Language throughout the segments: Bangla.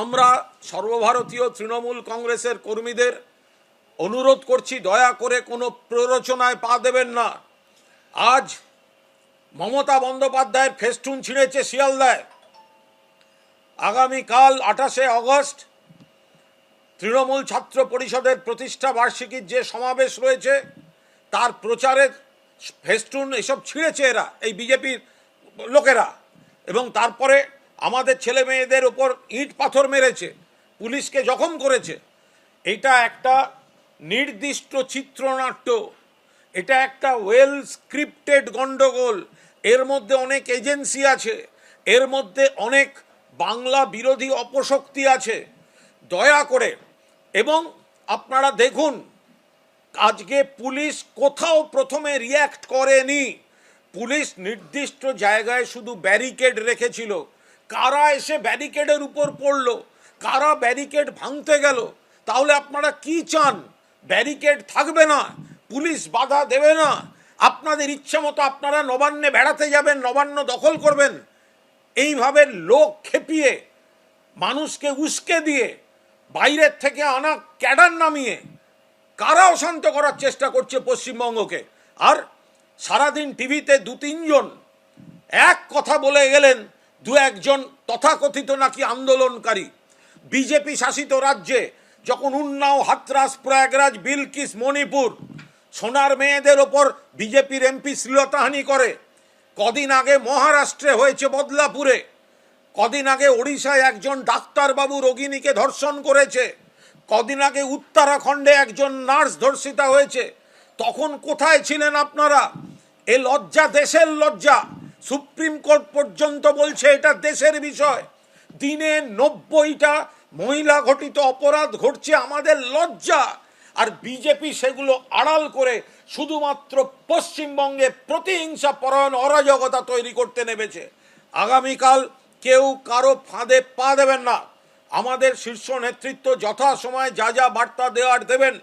আমরা সর্বভারতীয় তৃণমূল কংগ্রেসের কর্মীদের অনুরোধ করছি, দয়া করে কোনো প্ররোচনায় পা দেবেন না। আজ মমতা বন্দ্যোপাধ্যায়ের ফেস্টুন ছিঁড়েছে শিয়ালদায়। আগামীকাল আঠাশে অগস্ট তৃণমূল ছাত্র পরিষদের প্রতিষ্ঠা বার্ষিকীর যে সমাবেশ রয়েছে, তার প্রচারের ফেস্টুন এসব ছিঁড়েছে এরা, এই বিজেপির লোকেরা। এবং তারপরে আমাদের ছেলে মেয়েদের ওপর ইট পাথর মেরেছে, পুলিশকে জখম করেছে। এটা একটা নির্দিষ্ট চিত্রনাট্য। এটা একটা ওয়েল স্ক্রিপ্টেড গন্ডগোল। এর মধ্যে অনেক এজেন্সি আছে। এর মধ্যে অনেক বাংলা বিরোধী অপশক্তি আছে। দয়া করে, এবং আপনারা দেখুন, আজকে পুলিশ কোথাও প্রথমে রিয়্যাক্ট করেনি। পুলিশ নির্দিষ্ট জায়গায় শুধু ব্যারিকেড রেখেছিল। কারা এসে ব্যারিকেডের উপর পড়ল? কারা ব্যারিকেড ভাঙতে গেল? তাহলে আপনারা কি চান? ব্যারিকেড থাকবে না? পুলিশ বাধা দেবে না? আপনাদের ইচ্ছে মতো আপনারা নবান্নে বেড়াতে যাবেন, নবান্ন দখল করবেন। এইভাবে লোক খেপিয়ে, মানুষকে উস্কে দিয়ে, বাইরের থেকে আনা ক্যাডার নামিয়ে, কারা অশান্ত করার চেষ্টা করছে পশ্চিমবঙ্গকে? আর সারাদিন টিভিতে দু তিনজন এক কথা বলে গেলেন দু একজন তথাকথিত নাকি আন্দোলনকারী। বিজেপি শাসিত রাজ্যে যখন উন্নাও, হাতরাস, প্রয়াগরাজ, বিলকিস, মণিপুর, সোনার মেয়েদের ওপর বিজেপির এমপি শ্লীলতাহানি করে, কদিন আগে মহারাষ্ট্রে হয়েছে বদলাপুরে, কদিন আগে ওড়িশায় একজন ডাক্তারবাবু রোগিণীকে ধর্ষণ করেছে, কদিন আগে উত্তরাখণ্ডে একজন নার্স ধর্ষিতা হয়েছে, তখন কোথায় ছিলেন আপনারা? এ লজ্জা, দেশের লজ্জা। সুপ্রিম কোর্ট পর্যন্ত বলছে এটা দেশের বিষয়। দিনে নব্বইটা মহিলা ঘটিত অপরাধ ঘটছে আমাদের লজ্জা। আর বিজেপি সেগুলো আড়াল করে শুধুমাত্র পশ্চিমবঙ্গে প্রতিহিংসা পরায়ণ অরাজকতা তৈরি করতে নেমেছে। আগামীকাল কেউ কারও ফাঁদে পা দেবেন না। আমাদের শীর্ষ নেতৃত্ব যথাসময়ে যা যা বার্তা দেওয়ার দেবেন।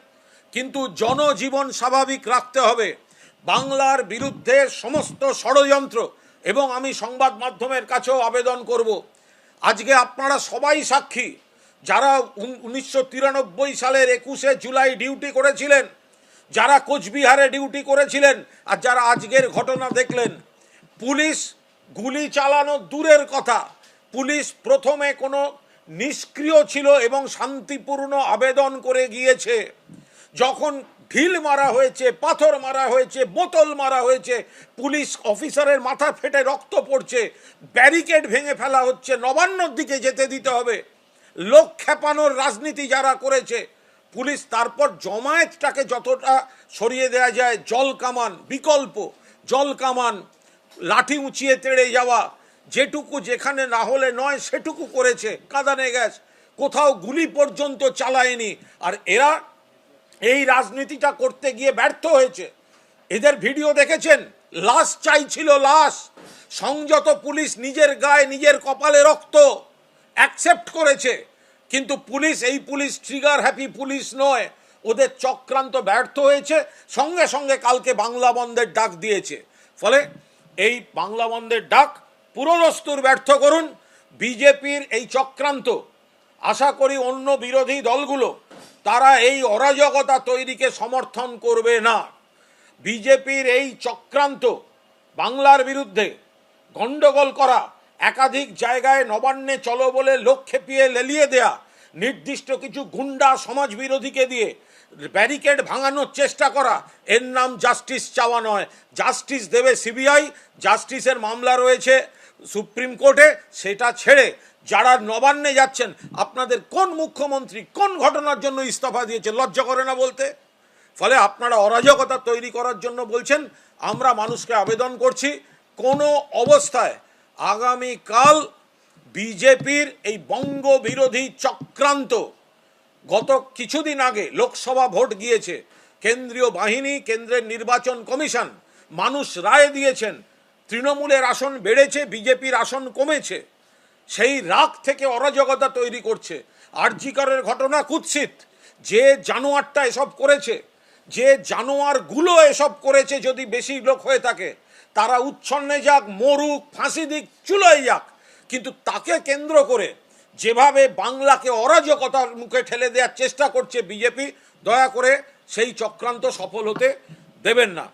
কিন্তু জনজীবন স্বাভাবিক রাখতে হবে। বাংলার বিরুদ্ধে সমস্ত ষড়যন্ত্র এবং আমি সংবাদ মাধ্যমের কাছেও আবেদন করব। আজকে আপনারা সবাই সাক্ষী, যারা উনিশশো তিরানব্বই সালের একুশে জুলাই ডিউটি করেছিলেন, যারা কোচবিহারে ডিউটি করেছিলেন আর যারা আজকের ঘটনা দেখলেন। পুলিশ গুলি চালানো দূরের কথা। পুলিশ প্রথমে কোনো নিষ্ক্রিয় ছিল এবং শান্তিপূর্ণ আবেদন করে গিয়েছে। যখন ঢিল মারা হয়েছে, পাথর মারা হয়েছে, বোতল মারা হয়েছে, পুলিশ অফিসারের মাথা ফেটে রক্ত পড়ছে, ব্যারিকেড ভেঙে ফেলা হচ্ছে, নবান্নর দিকে যেতে দিতে হবে। লোক খেপানোর রাজনীতি যারা করেছে, পুলিশ তারপর জমায়েতটাকে যতটা সরিয়ে দেওয়া যায়, জল কামান, বিকল্প, জল কামান, লাঠি উঁচিয়ে তেড়ে যাওয়া, যেটুকু যেখানে না হলে নয়, সেটুকু করেছে, কাদানে গ্যাস, কোথাও গুলি পর্যন্ত চালায়নি। আর এরা এই রাজনীতিটা করতে গিয়ে ব্যর্থ হয়েছে। এদের ভিডিও দেখেছেন? লাশ চাইছিল লাশ। সংযত পুলিশ নিজের গায়ে নিজের কপালে রক্ত অ্যাকসেপ্ট করেছে। কিন্তু পুলিশ, এই পুলিশ ট্রিগার হ্যাপি পুলিশ নয়। ওদের চক্রান্ত ব্যর্থ হয়েছে। সঙ্গে সঙ্গে কালকে বাংলা বন্ধের ডাক দিয়েছে। ফলে এই বাংলা বন্ধের ডাক পুরোদস্তুর ব্যর্থ করুন। বিজেপির এই চক্রান্ত। আশা করি অন্য বিরোধী দলগুলো তারা এই অরাজকতা তৈরিকে সমর্থন করবে না। বিজেপির এই চক্রান্ত, বাংলার বিরুদ্ধে গণ্ডগোল করা, একাধিক জায়গায় নবান্নে চলো বলে লোক খেপিয়ে লেলিয়ে দেয়া, নির্দিষ্ট কিছু গুন্ডা সমাজ বিরোধীকে দিয়ে ব্যারিকেড ভাঙানোর চেষ্টা করা, এর নাম জাস্টিস চাওয়া নয়। জাস্টিস দেবে সিবিআই, জাস্টিসের মামলা রয়েছে। সুপ্রিম কোর্টে সেটা ছেড়ে যারা নবান্নে যাচ্ছেন, আপনাদের কোন মুখ্যমন্ত্রী কোন ঘটনার জন্য ইস্তফা দিয়েছে লজ্জা করে না বলতে? ফলে আপনারা অরাজকতা তৈরি করার জন্য বলছেন, আমরা মানুষকে আবেদন করছি, কোনো অবস্থায় আগামীকাল বিজেপির এই বঙ্গ বিরোধী চক্রান্ত, গত কিছুদিন আগে লোকসভা ভোট গিয়েছে, কেন্দ্রীয় বাহিনী, কেন্দ্রের নির্বাচন কমিশন মানুষ রায় দিয়েছেন তৃণমূলের আসন বেড়েছে, বিজেপির আসন কমেছে। সেই রাগ থেকে অরাজকতা তৈরি করছে। আরজিকরের ঘটনা কুৎসিত। যে জানোয়ারটা এসব করেছে, যে জানোয়ারগুলো এসব করেছে যদি বেশি লোক হয়ে থাকে, তারা উচ্ছন্নে যাক, মরুক, ফাঁসি দিক চুলোয় যাক। কিন্তু তাকে কেন্দ্র করে যেভাবে বাংলাকে অরাজকতার মুখে ঠেলে দেওয়ার চেষ্টা করছে বিজেপি, দয়া করে সেই চক্রান্ত সফল হতে দেবেন না।